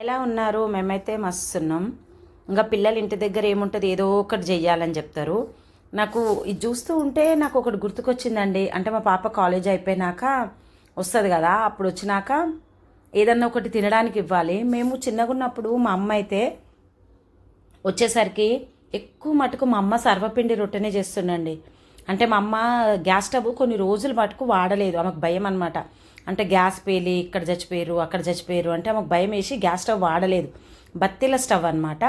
ఎలా ఉన్నారు? మేమైతే మస్తున్నాం. ఇంకా పిల్లలు ఇంటి దగ్గర ఏముంటుంది? ఏదో ఒకటి చెయ్యాలని చెప్తారు. నాకు ఇది చూస్తూ ఉంటే నాకు ఒకటి గుర్తుకొచ్చిందండి. అంటే మా పాప కాలేజ్ అయిపోయినాక వస్తుంది కదా అప్పుడు వచ్చినాక ఏదన్నా ఒకటి తినడానికి ఇవ్వాలి. మేము చిన్నగా ఉన్నప్పుడు మా అమ్మ అయితే వచ్చేసరికి ఎక్కువ మటుకు మా అమ్మ సర్వపిండి రొట్టెనే చేస్తుండండి అంటే మా అమ్మ గ్యాస్ స్టవ్ కొన్ని రోజులు మటుకు వాడలేదు. ఆమెకు భయం అనమాట అంటే గ్యాస్ పేలి ఇక్కడ చచ్చిపోయారు అక్కడ చచ్చిపోయారు అంటే ఆమెకు భయం వేసి గ్యాస్ స్టవ్ వాడలేదు. బత్తీల స్టవ్ అనమాట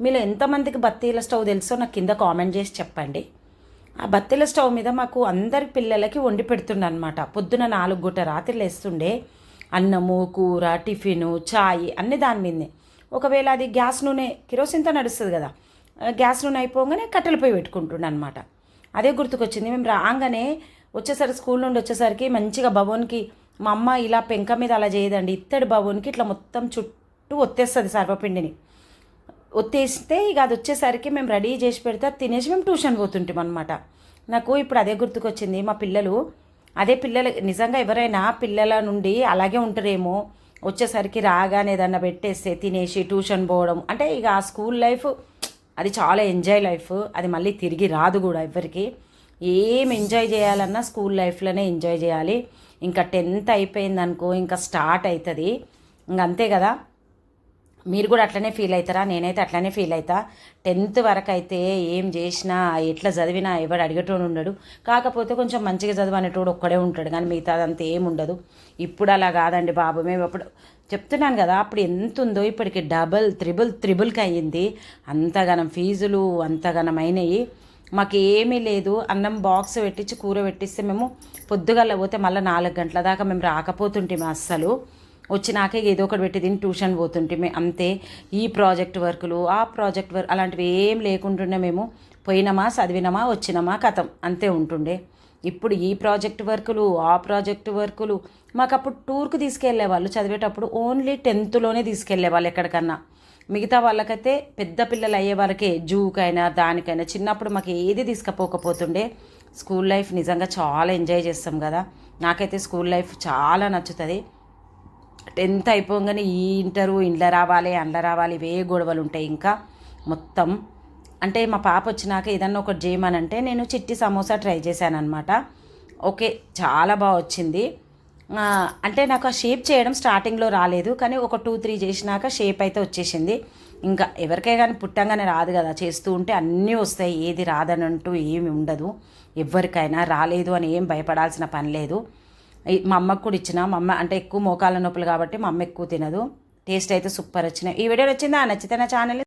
మీలో ఎంతమందికి బత్తీల స్టవ్ తెలుసో నాకు కింద కామెంట్ చేసి చెప్పండి. ఆ బత్తీల స్టవ్ మీద మాకు అందరి పిల్లలకి వండి పెడుతుండే అనమాట పొద్దున నాలుగు గుట్ట రాత్రి లేస్తుండే అన్నము కూర టిఫిను చాయ్ అన్ని దాని మీదనే. ఒకవేళ అది గ్యాస్ నూనె కిరోసిన్తో నడుస్తుంది కదా. గ్యాస్ నూనె అయిపోగానే కట్టెలు పోయి పెట్టుకుంటుండే అనమాట అదే గుర్తుకొచ్చింది. మేము రాగానే వచ్చేసరికి స్కూల్ నుండి వచ్చేసరికి మంచిగా భవన్కి మా అమ్మ ఇలా పెంక మీద అలా చేయదండి. ఇత్తడి భవన్కి ఇట్లా మొత్తం చుట్టూ ఒత్తేస్తుంది సర్వపిండిని. ఒత్తేస్తే ఇక అది వచ్చేసరికి మేము రెడీ చేసి పెడితే తినేసి మేము ట్యూషన్ పోతుంటాం అనమాట నాకు ఇప్పుడు అదే గుర్తుకొచ్చింది. మా పిల్లలు అదే పిల్లలు నిజంగా ఎవరైనా పిల్లల నుండి అలాగే ఉంటారేమో వచ్చేసరికి రాగానే ఏదన్నా పెట్టేస్తే తినేసి ట్యూషన్ పోవడం. అంటే ఇక ఆ స్కూల్ లైఫ్ అది చాలా ఎంజాయ్ లైఫ్. అది మళ్ళీ తిరిగి రాదు కూడా ఎవరికి ఏం ఎంజాయ్ చేయాలన్నా స్కూల్ లైఫ్లోనే ఎంజాయ్ చేయాలి. ఇంకా టెన్త్ అయిపోయిందనుకో ఇంకా స్టార్ట్ అవుతుంది ఇంక అంతే కదా. మీరు కూడా అట్లనే ఫీల్ అవుతారా? నేనైతే అట్లనే ఫీల్ అవుతా. టెన్త్ వరకు అయితే ఏం చేసినా ఎట్లా చదివినా ఎవడు అడిగేటోడు ఉండడు. కాకపోతే కొంచెం మంచిగా చదివనేటోడు ఒక్కడే ఉంటాడు. కానీ మిగతాదంతా ఏం ఉండదు. ఇప్పుడు అలా కాదండి బాబు. మేము అప్పుడు చెప్తున్నాను కదా అప్పుడు ఎంత ఉందో ఇప్పటికి డబల్ త్రిబుల్ త్రిబుల్కి అయ్యింది. అంతగానం ఫీజులు అంతగానం అయినాయి మాకు ఏమీ లేదు. అన్నం బాక్స్ పెట్టించి కూర పెట్టిస్తే మేము పొద్దుగల పోతే మళ్ళీ నాలుగు గంటల దాకా మేము రాకపోతుంటే అస్సలు. వచ్చినాకే ఏదో ఒకటి పెట్టి తిని ట్యూషన్ పోతుంటే అంతే. ఈ ప్రాజెక్ట్ వర్కులు ఆ ప్రాజెక్ట్ వర్క్ అలాంటివి ఏం లేకుంటుండే మేము. పోయినామా చదివినామా వచ్చినామా కథం అంతే ఉంటుండే. ఇప్పుడు ఈ ప్రాజెక్ట్ వర్కులు ఆ ప్రాజెక్ట్ వర్కులు మాకు అప్పుడు టూర్కి తీసుకెళ్ళే వాళ్ళు చదివేటప్పుడు ఓన్లీ టెన్త్లోనే తీసుకెళ్ళే వాళ్ళు ఎక్కడికన్నా. మిగతా వాళ్ళకైతే పెద్ద పిల్లలు అయ్యే వాళ్ళకే జూకైనా దానికైనా. చిన్నప్పుడు మాకు ఏది తీసుకపోకపోతుండే. స్కూల్ లైఫ్ నిజంగా చాలా ఎంజాయ్ చేస్తాం కదా. నాకైతే స్కూల్ లైఫ్ చాలా నచ్చుతుంది. టెన్త్ అయిపోగానే ఈ ఇంటరు ఇంట్లో రావాలి అండ్ల రావాలి ఇవే గొడవలు ఉంటాయి ఇంకా మొత్తం. అంటే మా పాప వచ్చినాక ఏదన్నా ఒకటి చేయమనంటే నేను చిట్టి సమోసా ట్రై చేశాను అనమాట ఓకే చాలా బాగా వచ్చింది. అంటే నాకు ఆ షేప్ చేయడం స్టార్టింగ్లో రాలేదు కానీ ఒక టూ త్రీ చేసినాక షేప్ అయితే వచ్చేసింది. ఇంకా ఎవరికై కానీ పుట్టంగానే రాదు కదా చేస్తూ ఉంటే అన్నీ వస్తాయి ఏది రాదనంటూ ఏమి ఉండదు. ఎవరికైనా రాలేదు అని ఏం భయపడాల్సిన పని లేదు. మా అమ్మకు కూడా ఇచ్చిన. మా అమ్మ అంటే ఎక్కువ మోకాళ్ళ నొప్పులు కాబట్టి మా అమ్మ ఎక్కువ తినదు. టేస్ట్ అయితే సూపర్ వచ్చినాయి. ఈ వీడియో నచ్చిందా? నచ్చితే నా ఛానల్